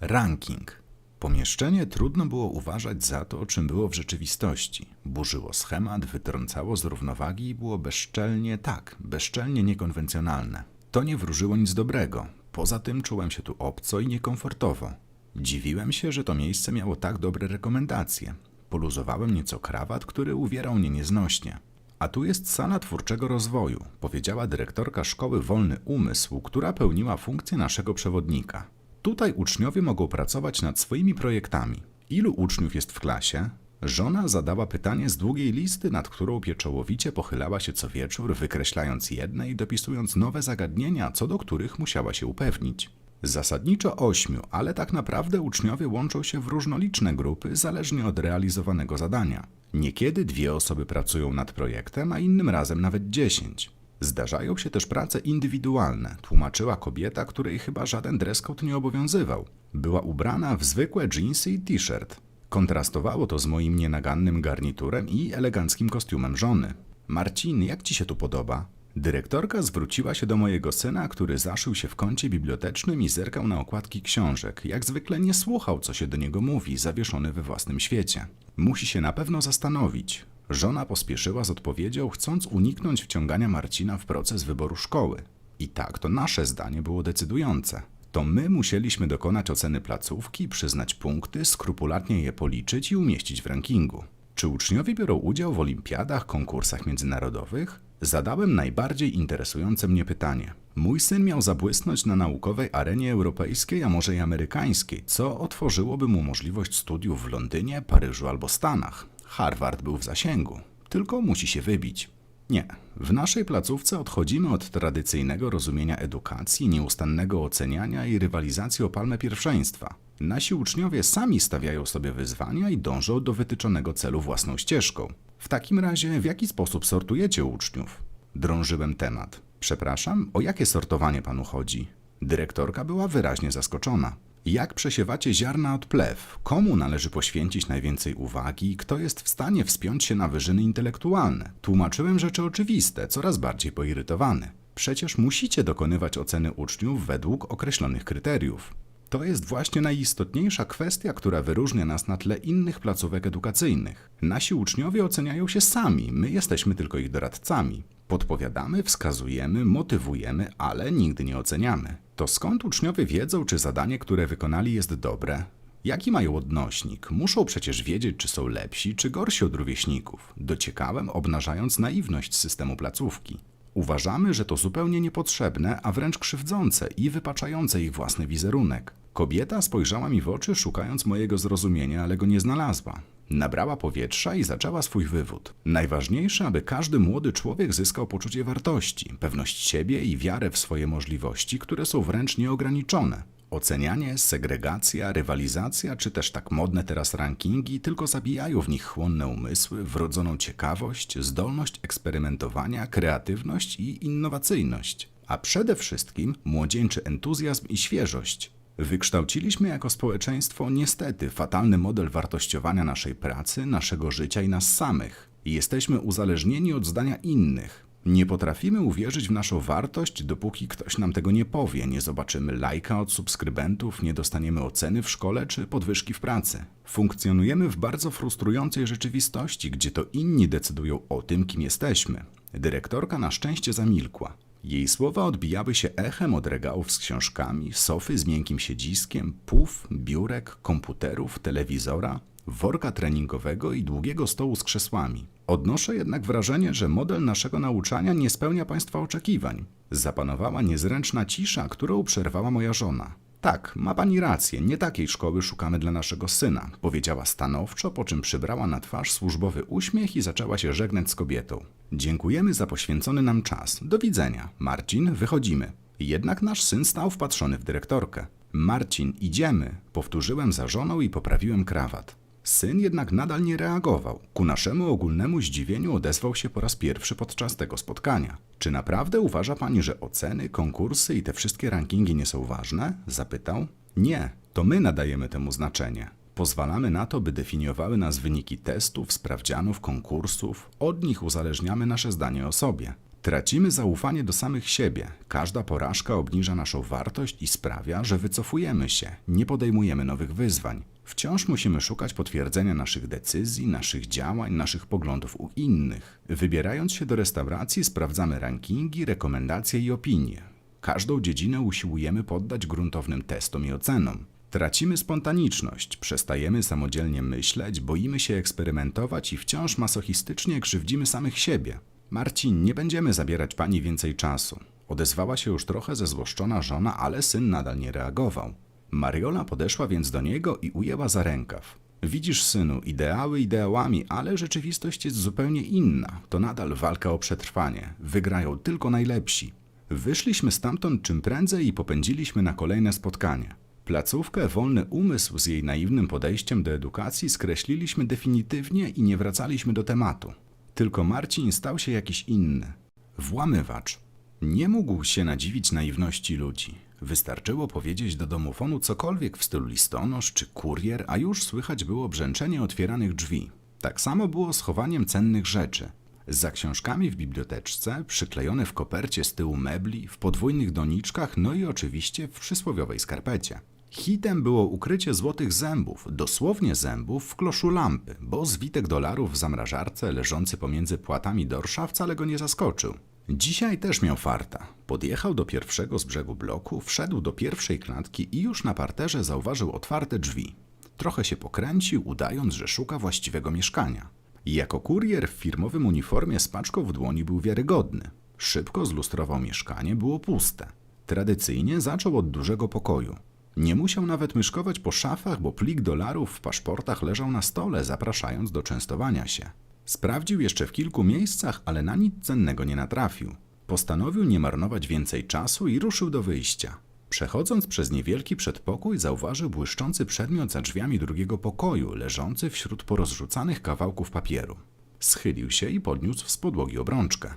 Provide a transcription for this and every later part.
Ranking. Pomieszczenie trudno było uważać za to, czym było w rzeczywistości. Burzyło schemat, wytrącało z równowagi i było bezczelnie, tak, bezczelnie niekonwencjonalne. To nie wróżyło nic dobrego. Poza tym czułem się tu obco i niekomfortowo. Dziwiłem się, że to miejsce miało tak dobre rekomendacje. Poluzowałem nieco krawat, który uwierał mnie nieznośnie. A tu jest sala twórczego rozwoju, powiedziała dyrektorka szkoły Wolny Umysł, która pełniła funkcję naszego przewodnika. Tutaj uczniowie mogą pracować nad swoimi projektami. Ilu uczniów jest w klasie? Żona zadała pytanie z długiej listy, nad którą pieczołowicie pochylała się co wieczór, wykreślając jedne i dopisując nowe zagadnienia, co do których musiała się upewnić. Zasadniczo ośmiu, ale tak naprawdę uczniowie łączą się w różnoliczne grupy, zależnie od realizowanego zadania. Niekiedy dwie osoby pracują nad projektem, a innym razem nawet dziesięć. Zdarzają się też prace indywidualne, tłumaczyła kobieta, której chyba żaden dress code nie obowiązywał. Była ubrana w zwykłe dżinsy i t-shirt. Kontrastowało to z moim nienagannym garniturem i eleganckim kostiumem żony. Marcin, jak ci się tu podoba? Dyrektorka zwróciła się do mojego syna, który zaszył się w kącie bibliotecznym i zerkał na okładki książek. Jak zwykle nie słuchał, co się do niego mówi, zawieszony we własnym świecie. Musi się na pewno zastanowić. Żona pospieszyła z odpowiedzią, chcąc uniknąć wciągania Marcina w proces wyboru szkoły. I tak to nasze zdanie było decydujące. To my musieliśmy dokonać oceny placówki, przyznać punkty, skrupulatnie je policzyć i umieścić w rankingu. Czy uczniowie biorą udział w olimpiadach, konkursach międzynarodowych? Zadałem najbardziej interesujące mnie pytanie. Mój syn miał zabłysnąć na naukowej arenie europejskiej, a może i amerykańskiej, co otworzyłoby mu możliwość studiów w Londynie, Paryżu albo Stanach. Harvard był w zasięgu, tylko musi się wybić. Nie, w naszej placówce odchodzimy od tradycyjnego rozumienia edukacji, nieustannego oceniania i rywalizacji o palmę pierwszeństwa. Nasi uczniowie sami stawiają sobie wyzwania i dążą do wytyczonego celu własną ścieżką. W takim razie, w jaki sposób sortujecie uczniów? Drążyłem temat. Przepraszam, o jakie sortowanie panu chodzi? Dyrektorka była wyraźnie zaskoczona. Jak przesiewacie ziarna od plew? Komu należy poświęcić najwięcej uwagi? Kto jest w stanie wspiąć się na wyżyny intelektualne? Tłumaczyłem rzeczy oczywiste, coraz bardziej poirytowany. Przecież musicie dokonywać oceny uczniów według określonych kryteriów. To jest właśnie najistotniejsza kwestia, która wyróżnia nas na tle innych placówek edukacyjnych. Nasi uczniowie oceniają się sami, my jesteśmy tylko ich doradcami. Podpowiadamy, wskazujemy, motywujemy, ale nigdy nie oceniamy. To skąd uczniowie wiedzą, czy zadanie, które wykonali, jest dobre? Jaki mają odnośnik? Muszą przecież wiedzieć, czy są lepsi, czy gorsi od rówieśników. Dociekałem, obnażając naiwność systemu placówki. Uważamy, że to zupełnie niepotrzebne, a wręcz krzywdzące i wypaczające ich własny wizerunek. Kobieta spojrzała mi w oczy, szukając mojego zrozumienia, ale go nie znalazła. Nabrała powietrza i zaczęła swój wywód. Najważniejsze, aby każdy młody człowiek zyskał poczucie wartości, pewność siebie i wiarę w swoje możliwości, które są wręcz nieograniczone. Ocenianie, segregacja, rywalizacja, czy też tak modne teraz rankingi tylko zabijają w nich chłonne umysły, wrodzoną ciekawość, zdolność eksperymentowania, kreatywność i innowacyjność. A przede wszystkim młodzieńczy entuzjazm i świeżość. Wykształciliśmy jako społeczeństwo niestety fatalny model wartościowania naszej pracy, naszego życia i nas samych. Jesteśmy uzależnieni od zdania innych. Nie potrafimy uwierzyć w naszą wartość, dopóki ktoś nam tego nie powie, nie zobaczymy lajka od subskrybentów, nie dostaniemy oceny w szkole czy podwyżki w pracy. Funkcjonujemy w bardzo frustrującej rzeczywistości, gdzie to inni decydują o tym, kim jesteśmy. Dyrektorka na szczęście zamilkła. Jej słowa odbijały się echem od regałów z książkami, sofy z miękkim siedziskiem, puf, biurek, komputerów, telewizora, worka treningowego i długiego stołu z krzesłami. Odnoszę jednak wrażenie, że model naszego nauczania nie spełnia Państwa oczekiwań. Zapanowała niezręczna cisza, którą przerwała moja żona. Tak, ma pani rację, nie takiej szkoły szukamy dla naszego syna, powiedziała stanowczo, po czym przybrała na twarz służbowy uśmiech i zaczęła się żegnać z kobietą. Dziękujemy za poświęcony nam czas. Do widzenia. Marcin, wychodzimy. Jednak nasz syn stał wpatrzony w dyrektorkę. Marcin, idziemy, powtórzyłem za żoną i poprawiłem krawat. Syn jednak nadal nie reagował. Ku naszemu ogólnemu zdziwieniu odezwał się po raz pierwszy podczas tego spotkania. Czy naprawdę uważa pani, że oceny, konkursy i te wszystkie rankingi nie są ważne? Zapytał. Nie, to my nadajemy temu znaczenie. Pozwalamy na to, by definiowały nas wyniki testów, sprawdzianów, konkursów. Od nich uzależniamy nasze zdanie o sobie. Tracimy zaufanie do samych siebie. Każda porażka obniża naszą wartość i sprawia, że wycofujemy się, nie podejmujemy nowych wyzwań. Wciąż musimy szukać potwierdzenia naszych decyzji, naszych działań, naszych poglądów u innych. Wybierając się do restauracji, sprawdzamy rankingi, rekomendacje i opinie. Każdą dziedzinę usiłujemy poddać gruntownym testom i ocenom. Tracimy spontaniczność, przestajemy samodzielnie myśleć, boimy się eksperymentować i wciąż masochistycznie krzywdzimy samych siebie. Marcin, nie będziemy zabierać pani więcej czasu. Odezwała się już trochę zezłoszczona żona, ale syn nadal nie reagował. Mariola podeszła więc do niego i ujęła za rękaw. Widzisz, synu, ideały ideałami, ale rzeczywistość jest zupełnie inna. To nadal walka o przetrwanie. Wygrają tylko najlepsi. Wyszliśmy stamtąd czym prędzej i popędziliśmy na kolejne spotkanie. Placówkę Wolny Umysł z jej naiwnym podejściem do edukacji skreśliliśmy definitywnie i nie wracaliśmy do tematu. Tylko Marcin stał się jakiś inny. Włamywacz. Nie mógł się nadziwić naiwności ludzi. Wystarczyło powiedzieć do domofonu cokolwiek w stylu listonosz czy kurier, a już słychać było brzęczenie otwieranych drzwi. Tak samo było z chowaniem cennych rzeczy. Za książkami w biblioteczce, przyklejone w kopercie z tyłu mebli, w podwójnych doniczkach, no i oczywiście w przysłowiowej skarpecie. Hitem było ukrycie złotych zębów, dosłownie zębów w kloszu lampy, bo zwitek dolarów w zamrażarce leżący pomiędzy płatami dorsza wcale go nie zaskoczył. Dzisiaj też miał farta. Podjechał do pierwszego z brzegu bloku, wszedł do pierwszej klatki i już na parterze zauważył otwarte drzwi. Trochę się pokręcił, udając, że szuka właściwego mieszkania. Jako kurier w firmowym uniformie z paczką w dłoni był wiarygodny. Szybko zlustrował mieszkanie, było puste. Tradycyjnie zaczął od dużego pokoju. Nie musiał nawet myszkować po szafach, bo plik dolarów w paszportach leżał na stole, zapraszając do częstowania się. Sprawdził jeszcze w kilku miejscach, ale na nic cennego nie natrafił. Postanowił nie marnować więcej czasu i ruszył do wyjścia. Przechodząc przez niewielki przedpokój, zauważył błyszczący przedmiot za drzwiami drugiego pokoju, leżący wśród porozrzucanych kawałków papieru. Schylił się i podniósł z podłogi obrączkę.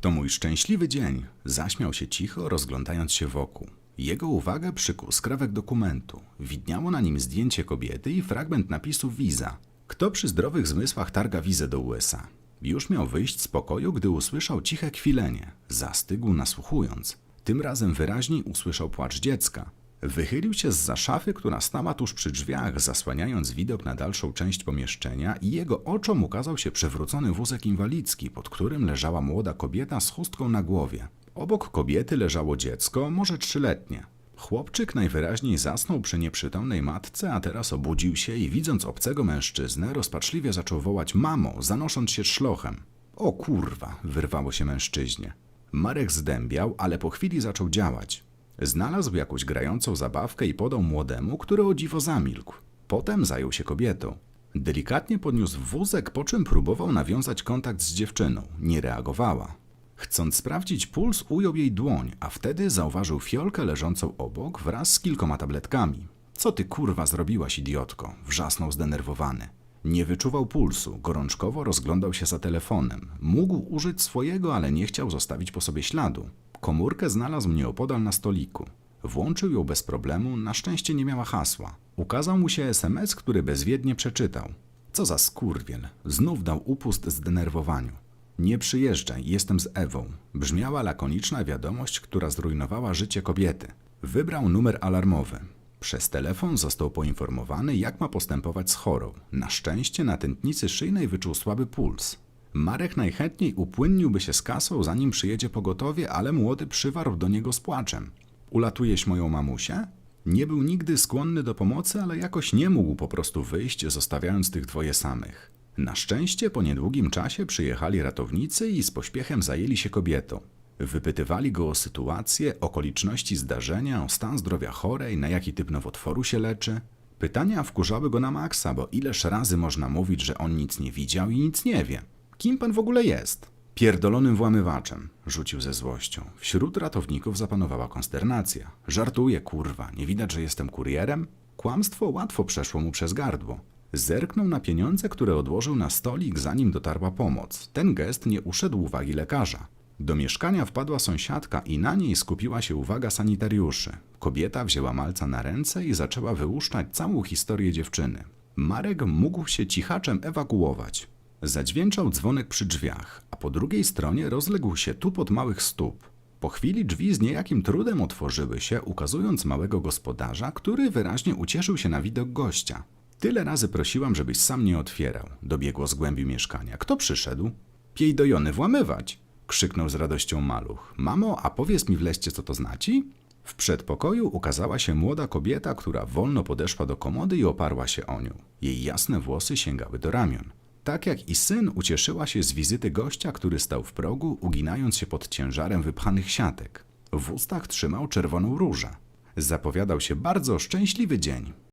To mój szczęśliwy dzień, zaśmiał się cicho, rozglądając się wokół. Jego uwagę przykuł skrawek dokumentu. Widniało na nim zdjęcie kobiety i fragment napisu wiza. Kto przy zdrowych zmysłach targa wizę do USA? Już miał wyjść z pokoju, gdy usłyszał ciche kwilenie. Zastygł nasłuchując. Tym razem wyraźniej usłyszał płacz dziecka. Wychylił się z za szafy, która stała tuż przy drzwiach, zasłaniając widok na dalszą część pomieszczenia i jego oczom ukazał się przewrócony wózek inwalidzki, pod którym leżała młoda kobieta z chustką na głowie. Obok kobiety leżało dziecko, może trzyletnie. Chłopczyk najwyraźniej zasnął przy nieprzytomnej matce, a teraz obudził się i widząc obcego mężczyznę, rozpaczliwie zaczął wołać mamo, zanosząc się szlochem. O kurwa, wyrwało się mężczyźnie. Marek zdębiał, ale po chwili zaczął działać. Znalazł jakąś grającą zabawkę i podał młodemu, który o dziwo zamilkł. Potem zajął się kobietą. Delikatnie podniósł wózek, po czym próbował nawiązać kontakt z dziewczyną. Nie reagowała. Chcąc sprawdzić puls, ujął jej dłoń, a wtedy zauważył fiolkę leżącą obok wraz z kilkoma tabletkami. Co ty kurwa zrobiłaś, idiotko? Wrzasnął zdenerwowany. Nie wyczuwał pulsu, gorączkowo rozglądał się za telefonem. Mógł użyć swojego, ale nie chciał zostawić po sobie śladu. Komórkę znalazł nieopodal na stoliku. Włączył ją bez problemu, na szczęście nie miała hasła. Ukazał mu się SMS, który bezwiednie przeczytał. Co za skurwiel. Znów dał upust zdenerwowaniu. Nie przyjeżdżaj, jestem z Ewą. Brzmiała lakoniczna wiadomość, która zrujnowała życie kobiety. Wybrał numer alarmowy. Przez telefon został poinformowany, jak ma postępować z chorą. Na szczęście na tętnicy szyjnej wyczuł słaby puls. Marek najchętniej upłynniłby się z kasą, zanim przyjedzie pogotowie, ale młody przywarł do niego z płaczem. Ulatujesz moją mamusię? Nie był nigdy skłonny do pomocy, ale jakoś nie mógł po prostu wyjść, zostawiając tych dwoje samych. Na szczęście po niedługim czasie przyjechali ratownicy i z pośpiechem zajęli się kobietą. Wypytywali go o sytuację, okoliczności zdarzenia, o stan zdrowia chorej, na jaki typ nowotworu się leczy. Pytania wkurzały go na maksa, bo ileż razy można mówić, że on nic nie widział i nic nie wie. Kim pan w ogóle jest? Pierdolonym włamywaczem, rzucił ze złością. Wśród ratowników zapanowała konsternacja. Żartuję, kurwa, nie widać, że jestem kurierem? Kłamstwo łatwo przeszło mu przez gardło. Zerknął na pieniądze, które odłożył na stolik, zanim dotarła pomoc. Ten gest nie uszedł uwagi lekarza. Do mieszkania wpadła sąsiadka i na niej skupiła się uwaga sanitariuszy. Kobieta wzięła malca na ręce i zaczęła wyłuszczać całą historię dziewczyny. Marek mógł się cichaczem ewakuować. Zadźwięczał dzwonek przy drzwiach, a po drugiej stronie rozległ się tupot małych stóp. Po chwili drzwi z niejakim trudem otworzyły się, ukazując małego gospodarza, który wyraźnie ucieszył się na widok gościa. Tyle razy prosiłam, żebyś sam nie otwierał. Dobiegło z głębi mieszkania. Kto przyszedł? Piej dojony włamywać! krzyknął z radością maluch. Mamo, a powiedz mi wleście, co to znaczy? W przedpokoju ukazała się młoda kobieta, która wolno podeszła do komody i oparła się o nią. Jej jasne włosy sięgały do ramion. Tak jak i syn ucieszyła się z wizyty gościa, który stał w progu, uginając się pod ciężarem wypchanych siatek. W ustach trzymał czerwoną różę. Zapowiadał się bardzo szczęśliwy dzień.